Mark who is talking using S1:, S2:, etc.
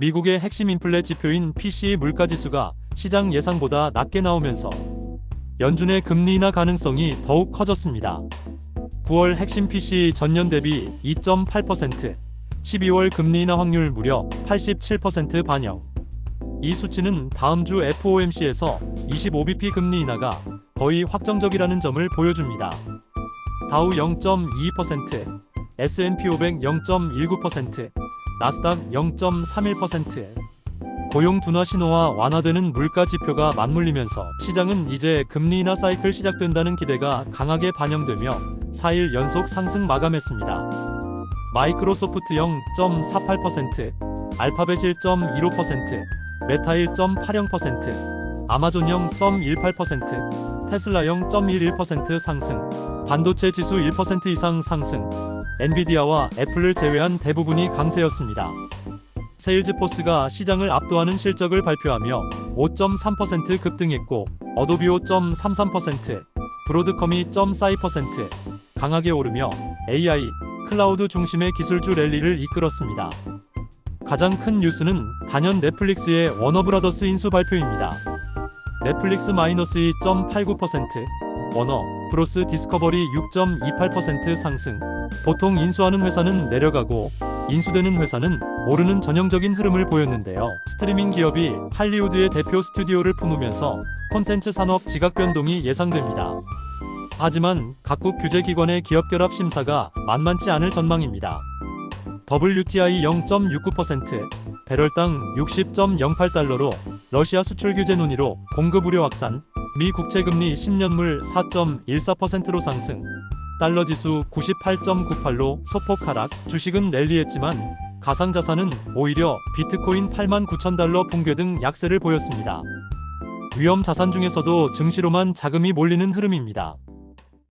S1: 미국의 핵심 인플레 지표인 PCE 물가지수가 시장 예상보다 낮게 나오면서 연준의 금리 인하 가능성이 더욱 커졌습니다. 9월 핵심 PC 전년 대비 2.8%, 12월 금리 인하 확률 무려 87% 반영. 이 수치는 다음 주 FOMC에서 25bp 금리 인하가 거의 확정적이라는 점을 보여줍니다. 다우 0.22%, S&P 500 0.19%, 나스닥 0.31%. 고용 둔화 신호와 완화되는 물가 지표가 맞물리면서 시장은 이제 금리 인하 사이클 시작된다는 기대가 강하게 반영되며 4일 연속 상승 마감했습니다. 마이크로소프트 0.48%, 알파벳 1.15%, 메타 1.80%, 아마존 0.18%, 테슬라 0.11% 상승, 반도체 지수 1% 이상 상승, 엔비디아와 애플을 제외한 대부분이 강세였습니다. 세일즈포스가 시장을 압도하는 실적을 발표하며 5.3% 급등했고 어도비 5.33%, 브로드컴이 0.42% 강하게 오르며 AI, 클라우드 중심의 기술주 랠리를 이끌었습니다. 가장 큰 뉴스는 단연 넷플릭스의 워너브라더스 인수 발표입니다. 넷플릭스 마이너스 2.89%, 워너, 브로스 디스커버리 6.28% 상승. 보통 인수하는 회사는 내려가고 인수되는 회사는 오르는 전형적인 흐름을 보였는데요. 스트리밍 기업이 할리우드의 대표 스튜디오를 품으면서 콘텐츠 산업 지각 변동이 예상됩니다. 하지만 각국 규제기관의 기업 결합 심사가 만만치 않을 전망입니다. WTI 0.69%, 배럴당 60.08달러로 러시아 수출 규제 논의로 공급 우려 확산, 미 국채금리 10년물 4.14%로 상승, 달러 지수 98.98로 소폭 하락, 주식은 랠리했지만 가상자산은 오히려 비트코인 8만 9천 달러 붕괴 등 약세를 보였습니다. 위험 자산 중에서도 증시로만 자금이 몰리는 흐름입니다.